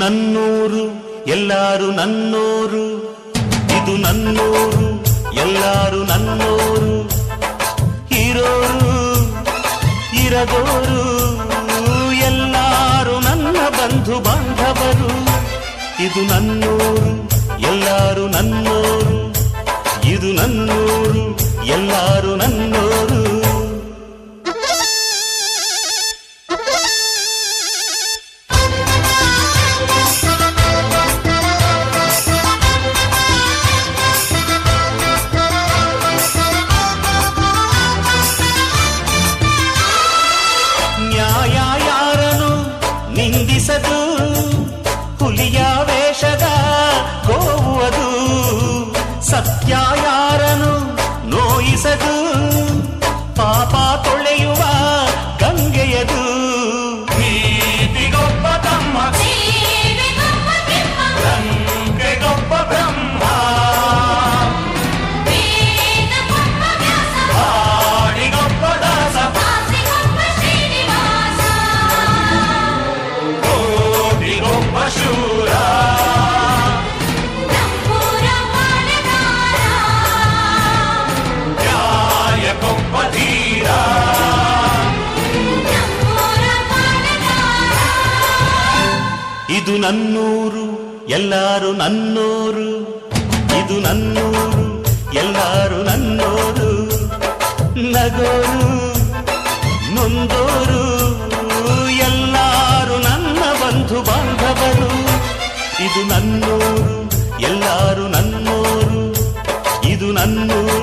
ನನ್ನೂರು, ಎಲ್ಲಾರು ನನ್ನೋರು. ಇದು ನನ್ನೂರು, ಎಲ್ಲಾರು ನನ್ನೋರು. ಇರೋರು ಇರದೋರು ಎಲ್ಲಾರು ನನ್ನ ಬಂಧು ಬಾಂಧವರು. ಇದು ನನ್ನೂರು, ಎಲ್ಲಾರು ನನ್ನೋರು. ಇದು ನನ್ನೂರು, ಎಲ್ಲಾರು ನನ್ನೋರು. ಯಾರನು ನೋಯಿಸದು ಪಾಪ ತೊಳೆಯುವ ಇದು ನನ್ನೂರು, ಎಲ್ಲಾರು ನನ್ನೂರು. ಇದು ನನ್ನೂರು, ಎಲ್ಲಾರು ನನ್ನೋರು. ನಗೋರು, ನೊಂದೋರು. ಎಲ್ಲಾರು ನನ್ನ ಬಂಧು ಬಾಂಧವರು. ಇದು ನನ್ನೂರು, ಎಲ್ಲಾರು ನನ್ನೋರು. ಇದು ನನ್ನೂರು